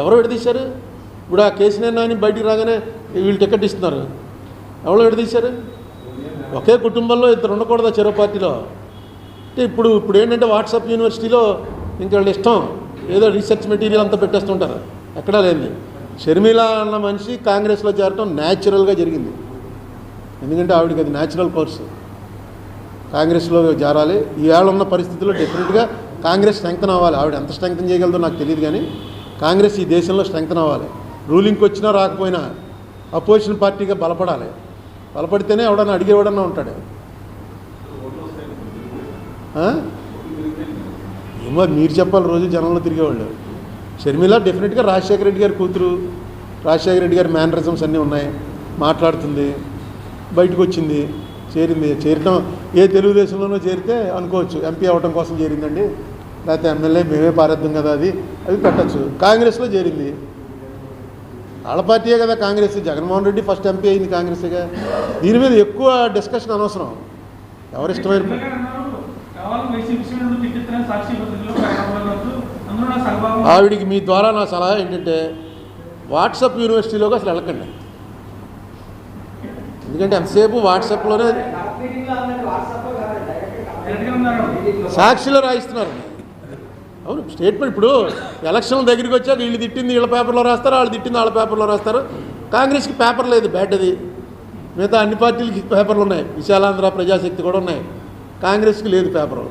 ఎవరు విడదీశారు? ఇప్పుడు ఆ కేసీఆర్ నాని బయటికి రాగానే వీళ్ళు టికెట్ ఇస్తున్నారు. ఎవరు విడదీశారు? ఒకే కుటుంబంలో ఇద్దరు ఉండకూడదా చెరో పార్టీలో? అంటే ఇప్పుడు ఇప్పుడు ఏంటంటే వాట్సాప్ యూనివర్సిటీలో ఇంకా వాళ్ళ ఇష్టం. ఏదో రీసెర్చ్ మెటీరియల్ అంతా పెట్టేస్తుంటారు. ఎక్కడా లేని షర్మిల అన్న మనిషి కాంగ్రెస్లో చేరటం న్యాచురల్గా జరిగింది. ఎందుకంటే ఆవిడకి అది న్యాచురల్ కోర్సు. కాంగ్రెస్లో చేరాలి ఈవేళ ఉన్న పరిస్థితుల్లో డెఫినెట్గా కాంగ్రెస్ స్ట్రెంగ్తన్ అవ్వాలి. ఆవిడ ఎంత స్ట్రెంగ్తన్ చేయగలదో నాకు తెలియదు కానీ కాంగ్రెస్ ఈ దేశంలో స్ట్రెంగ్తన్ అవ్వాలి. రూలింగ్కి వచ్చినా రాకపోయినా అపోజిషన్ పార్టీగా బలపడాలి. బలపడితేనే ఎవడన్నా అడిగేవాడన్నా ఉంటాడు. ఏమో మీరు చెప్పాలి రోజు జనంలో తిరిగేవాళ్ళు. షర్మిల డెఫినెట్గా రాజశేఖర రెడ్డి గారి కూతురు రాజశేఖర రెడ్డి గారి మేనరిజమ్స్ అన్నీ ఉన్నాయి. మాట్లాడుతుంది బయటకు వచ్చింది చేరింది. చేరటం ఏ తెలుగుదేశంలోనో చేరితే అనుకోవచ్చు. ఎంపీ అవ్వటం కోసం చేరిందండి. లేకపోతే ఎమ్మెల్యే మేమే పారేద్దాం కదా అది అవి పెట్టచ్చు. కాంగ్రెస్లో చేరింది. వాళ్ళ పార్టీయే కదా కాంగ్రెస్. జగన్మోహన్ రెడ్డి ఫస్ట్ ఎంపీ అయింది కాంగ్రెస్గా. దీని మీద ఎక్కువ డిస్కషన్ అనవసరం. ఎవరిష్టమైన ఎమ్మెల్యే అన్నారు, కేవలం వైసీపీ శ్రేణులు తిట్టిస్తున్న సాక్షి పత్రికలో కనబడవచ్చు. అందులో నా సగభాగం ఆవిడికి మీ ద్వారా నా సలహా ఏంటంటే వాట్సాప్ యూనివర్సిటీలోకి అసలు వెళ్ళకండి. ఎందుకంటే ఎంతసేపు వాట్సాప్లోనే సాక్షిలో రాయిస్తున్నారు. అవును స్టేట్మెంట్ ఇప్పుడు ఎలక్షన్ దగ్గరికి వచ్చాక వీళ్ళు తిట్టింది వీళ్ళ పేపర్లో రాస్తారు వాళ్ళు తిట్టింది వాళ్ళ పేపర్లో రాస్తారు? కాంగ్రెస్కి పేపర్ లేదు బ్యాట్ అది. మిగతా అన్ని పార్టీలకి పేపర్లు ఉన్నాయి. విశాలాంధ్ర ప్రజాశక్తి కూడా ఉన్నాయి. కాంగ్రెస్కి లేదు పేపరు